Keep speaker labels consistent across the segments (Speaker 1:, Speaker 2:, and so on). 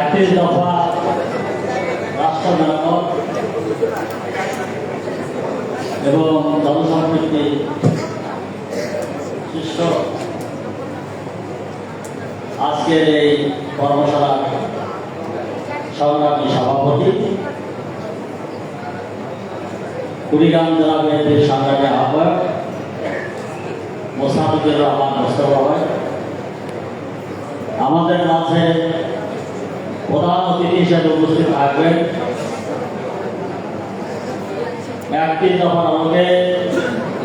Speaker 1: একটি দফা রাষ্ট্র মেরামত এবং জনসম্পৃক্তি শীর্ষ আজকের এই কর্মশালার সংগ্রামী কুড়িগ্রাম জেলা বিএনপির সংগ্রামী আহ্বায়ক মোসাফিজুর রহমান মোস্তফা ভাই আমাদের মাঝে প্রধান অতিথি হিসেবে উপস্থিত থাকবেন। একটি দফার আমাকে,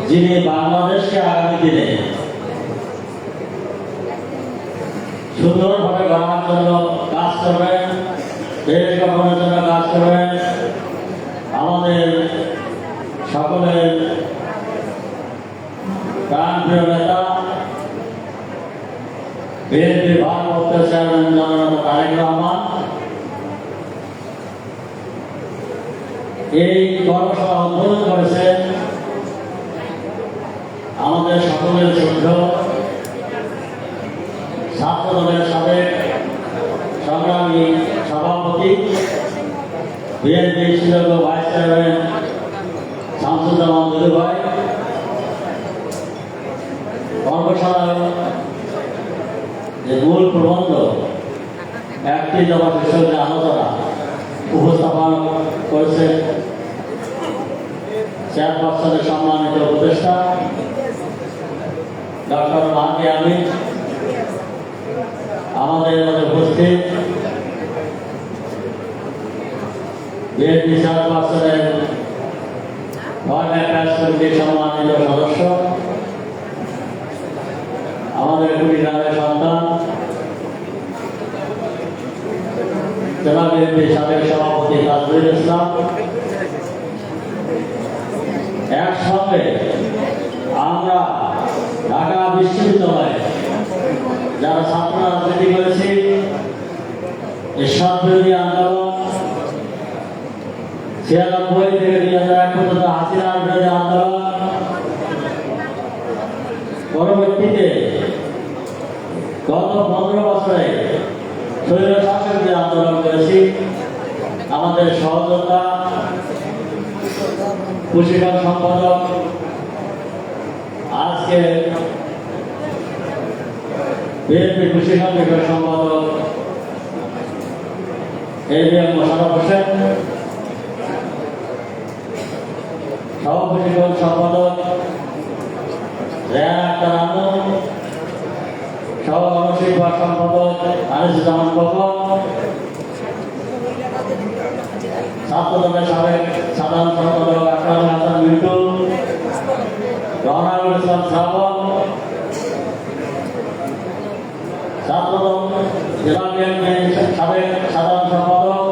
Speaker 1: যিনি বাংলাদেশকে আগামী দিনে সুন্দরভাবে গড়ার জন্য কাজ করবেন দেশ গঠনের জন্য কাজ করবেন, আমাদের সকলের প্রাণপ্রিয় নেতা, বিএনপি ভারপ্রাপ্ত চেয়ারম্যান জননেতা তারেক রহমান, এই কর্মশালা উদ্বোধন করেছেন আমাদের সকলের শ্রদ্ধ ছাত্র দলের সাবেক সংগ্রামী সভাপতি বিএনপি সুযোগ্য ভাইস চেয়ারম্যান শামসুজ্জামান দুদু ভাই মূল প্রবন্ধ আলোচনা উপস্থাপন সম্মানিত উপদেষ্টা, ডক্টর মাহাতি আমি আমাদের উপস্থিত বিএনপি চেয়ারপারসনের ফরেন সম্মানিত সদস্য জেলা বিএনপি সাবেক সভাপতি তাজুল ইসলাম। একসঙ্গে আমরা ঢাকা বিশ্ববিদ্যালয়ে যারা ছাত্র রাজনীতি করেছি বিরোধী আন্দোলন আন্দোলন, পরবর্তীতে গত পনেরো বছরে শরীর শাসক যে আন্দোলন করেছি, আমাদের সহযোগিতা প্রশিক্ষণ সম্পাদক, আজকে বিএনপি প্রশিক্ষণ বিষয় সম্পাদক A B M Mosharraf Hossain সহ প্রশিক্ষণ সম্পাদক, রেহান আক্তার সহ গণশিল্পা সম্পাদক আনিসুজ্জামান কখন ছাত্র দলের সাবেক সাধারণ সম্পাদক আকরাম হাসান মিন্টু রহনানুল ইসলাম শ্রাবণ ছাত্রদল জেলা বিএনপির সাবেক সাধারণ সম্পাদক,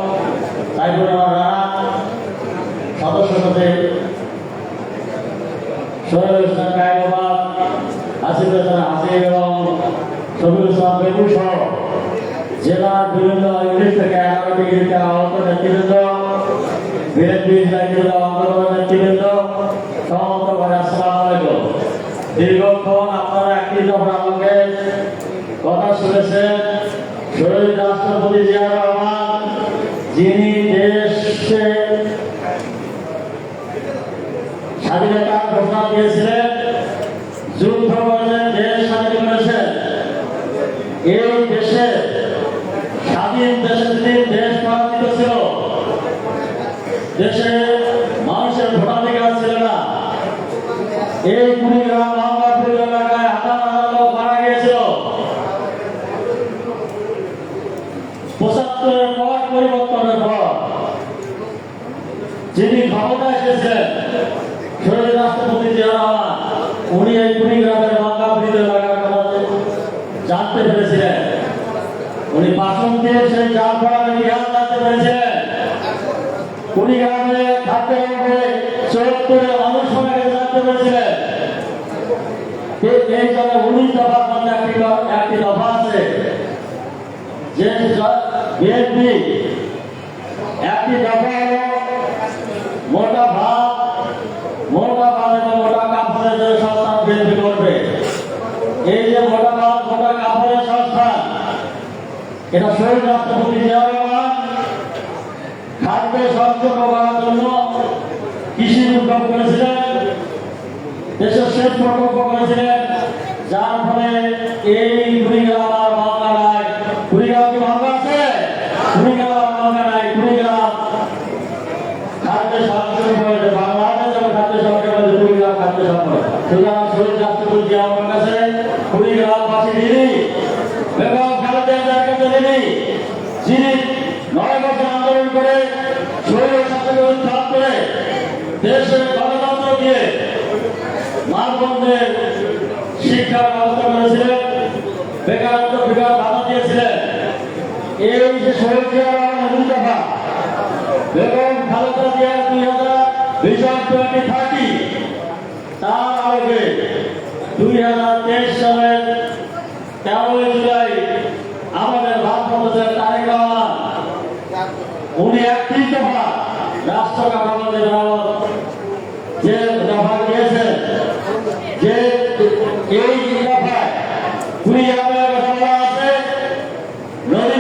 Speaker 1: সাইফুর রহমান রানা, সদস্য সচিব সোহেল ইসলাম কায়বাদ আসিফ হাসান হাসিব এবং শফিউল ইসলাম বেবু সহ জেলার বিভিন্ন ইউনিট থেকে এগারোটি ইউনিটে আহত নেতৃবৃন্দ। বিএনপি জেলা অন্তর্গত নেতৃবৃন্দ। সমস্ত ভাই আসসালামু আলাইকুম। দীর্ঘক্ষণ আপনারা একটি দফা আমাকে কথা শুনেছেন শহীদ রাষ্ট্রপতি জিয়া রহমান, যিনি দেশে স্বাধীনতা ঘোষণা দিয়েছিলেন যুদ্ধ করেছেন দেশ স্বাধীন করেছেন। এই দেশে স্বাধীন দেশে দিন দেশ পরাজিত ছিল। দেশে মানুষের ভোটাধিকার ছিল না। এই কুড়িগ্রাম যিনি ক্ষমতা এসেছিলেন শহীদ রাষ্ট্রপতি জিয়া উনি এই কুড়িগ্রামের মঙ্গাবৃত এলাকার কথা জানতে পেরেছিলেন দিয়ে সেই জাল পড়ানোর ইতিহাস জানতে পেরেছিলেন কুড়িগ্রামে থাকতে হবে একটি দফা আছে। যে বিএনপি এটা করার জন্য কৃষি উদ্যোগ করেছিলেন, দেশের শেষ প্রকল্প করেছিলেন, যার ফলে এই কুড়িগ্রাম আর নাই। কি খাদ্য এবং খাদ্য কুড়িগ্রাম খাদ্য সংরক্ষণ সুতরাং শহীদ রাষ্ট্রপতি জিয়া আমার কাছে কুড়িগ্রামবাসী দিদি বেগম খালেদা জিয়ার যিনি নয় বছর আন্দোলন করে উত্থান করে দেশের গণতন্ত্র দিয়ে মানবন্ধের শিক্ষার ব্যবস্থা করেছিলেন বেকারত্ব বিকাশ ভাতা দিয়েছিলেন। এই যে শহীদ জিয়ার দফা বেগম খালেদা জিয়া দুই হাজার ভিশন টোয়েন্টি থার্টি তার আলোকে দুই হাজার তেইশ সালের তেরোই জুলাই ভারতবর্ষ তারেক যে দফা দিয়েছেন যে এই দফায় কুড়ি হাজার কথা আছে। নদী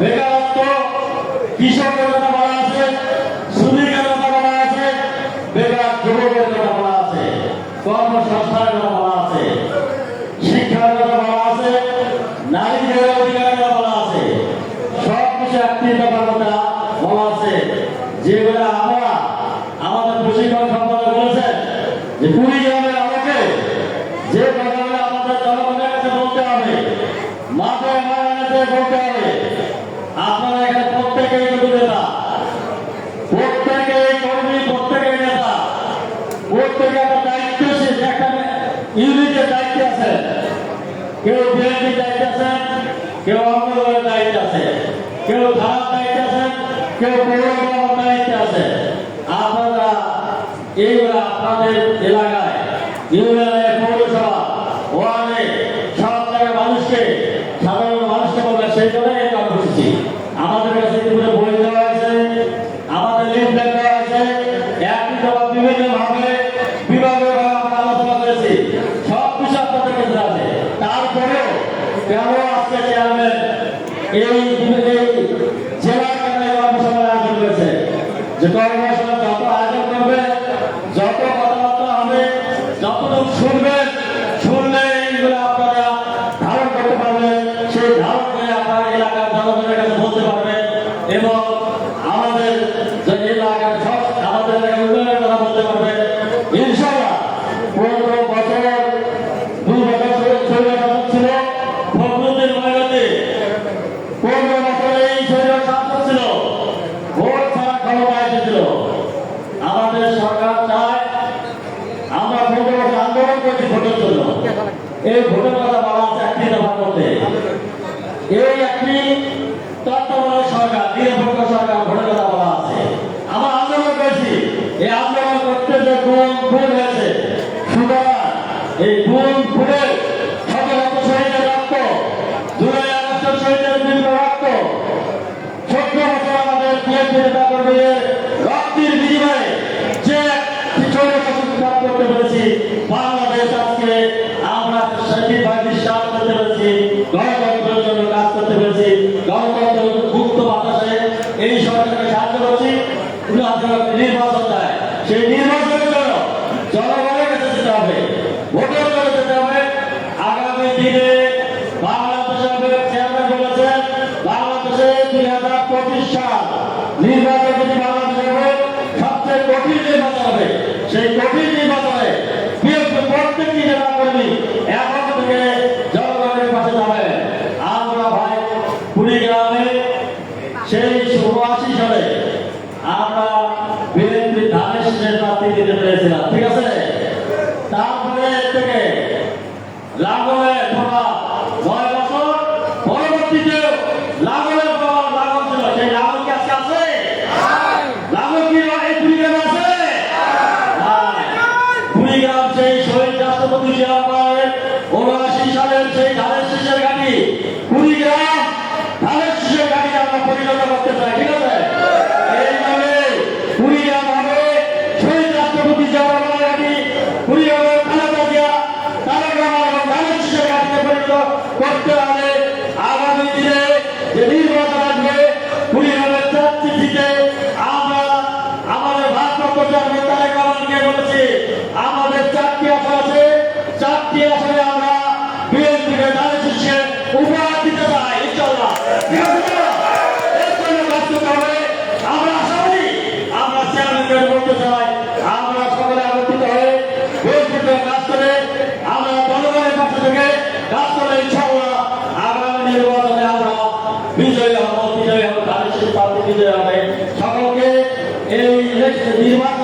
Speaker 1: বেকারত্ব, কৃষকের কথা বলা আছে শ্রমিকের কথা বলা আছে বেকার যুবকের কথা বলা আছে কর্মসংস্থানের কথা বলা আছে শিক্ষার কথা বলা আছে নারীদের অধিকারের কথা বলা আছে সব কিছু একটি ব্যাপার কথা বলা আছে যেগুলো আমরা প্রশিক্ষণ সম্পাদক বলেছেন যে আমাদের দায়িত্বে আছে কেউ বিএনপির দায়িত্বে কেউ অঙ্গদলের দায়িত্বে আছে কেউ থানার দায়িত্বে আছেন, কেউ পৌরসভার দায়িত্বে আছে এইগুলো আপনাদের এলাকায় ইউনিয়নে পৌরসভা, ওয়ার্ডে সব জায়গায় মানুষকে, সাধারণ মানুষকে বলবে সেই জন্যই এই কাজ করছি। আমাদের কাছে বই দেওয়া হয়েছে, আমাদের লিফলেট দেওয়া হয়েছে একটি জবাব বিভিন্ন ভাবে বিভাগে আমরা আলোচনা করেছি। সব কিছু আপনাদের কাছে আছে। তারপরেও আজকে চেয়ারম্যান এই জেলার কেন করেছে? যে কর্মসভা যত আয়োজন করবে যত কথাবার্তা হবে যতটুকু শুনবেন শুনলে এইগুলো আপনারা ধারণ করতে পারবেন সেই ধারণ করে আপনার এলাকার জনগণের কাছে বলতে পারবেন এবং আমাদের যে এলাকার সব আমাদের এলাকার উন্নয়নের কথা বলতে পারবেন ইনশাআল্লাহ পনেরো বছর দুই বছর ধরে ছয় বছর ছিল ফখরুদ্দিন ময়নাতে পনেরো বছর এই শরীর শাসন ছিল ভোট ছাড়া ক্ষমতা এসেছিল আমাদের সরকার চায় আমরা পনেরো বছর আন্দোলন করেছি ভোটের জন্য। এই ভোটের কথা বলা আছে একটি দফার মধ্যে। এই একটি তত্ত্বাবধায়ক সরকার নিরপেক্ষ সরকার ভোটের কথা বলা আছে। আমরা আন্দোলন করেছি। এই আন্দোলন করতে যে গুণ গুণ হয়েছে এই গুণ গুণের শত শহীদের রক্ত, জুলাই আমাদের রক্তের বিনিময়ে যে পিছনে কাজ করতে পেরেছি বাংলাদেশ আজকে আমরা সেটি বিশ্বাস করতে পেরেছি জন্য কাজ করতে সেই হবে, ভোটের যেতে হবে। আগামী দিনে বলেছেন দুই হাজার পঁচিশ সাল নির্বাচন যদি হবে, সবচেয়ে কঠিন নির্বাচন হবে। সেই কঠিন নির্বাচনে বিএনপি প্রত্যেকটি জেলা কর্মী এখন থেকে জনগণের পাশে যাবে আমরা ভাই কুড়িগ্রামে সেই উনআশি সালে আমরা বীরেন্দ্রী ধানের শেষের প্রার্থী ঠিক আছে তারপরে এর থেকে লাঙ্গলের প্রভাব নয় বছর পরবর্তীতে লাঙ্গলের প্রভাব লাঙ্গল ছিল সেই লাঙ্গল কি আজকে আছে লাঙ্গল কি এই কুড়িগ্রামে আছে নাই। কুড়িগ্রাম সেই শহীদ রাষ্ট্রপতি জিয়া রহমানের উনআশি সালের সেই ধানের শীষের ঘাটি কুড়িগ্রাম ধানের শীষের ঘাটি আমরা পরিণত করতে চাই ঠিক আছে এইভাবে কুড়িগ্রাম হবে শহীদ রাষ্ট্রপতি জিয়া রহমানের ঘাটি কুড়িগ্রামের খালেদা জিয়া তারেক রহমান এবং করছে আমি তারেক বলেছি আমাদের চারটি আসন আছে। চারটি আসনে আমরা বিএনপিকে দাঁড়িয়ে শীর্ষে উপহার দিতে চাই ইনশাল্লাহ আছে কাজ করতে হবে। আমরা চেয়ারম্যানকে বলতে চাই, আমরা সকলে আলোচিত হয়ে বিএনপিতে কাজ করে আমরা জনগণের পক্ষ থেকে কাজ করে ইনশাল্লাহ আগামী নির্বাচনে আমরা বিজয়ী হব বিজয়ী হব সেই প্রার্থী বিজয়ী হবে। সকলকে এই নির্বাচন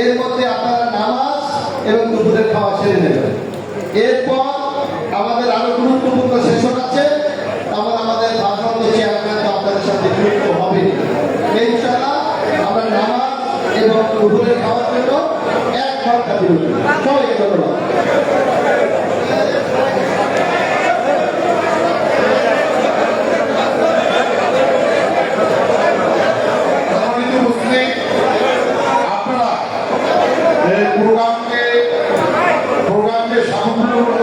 Speaker 1: এর মধ্যে আপনারা নামাজ এবং দুপুরের খাওয়া সেরে নেবেন। এরপর আমাদের আরও গুরুত্বপূর্ণ সেশন আছে। আবার আমাদের ভাষণ চেয়ারম্যান
Speaker 2: তো আপনাদের সাথে যুক্ত হবে ইনশাআল্লাহ আমরা নামাজ এবং দুপুরের খাওয়ার জন্য এক ঘণ্টা বিরতি। সবাই ধন্যবাদ। সামগ্রিক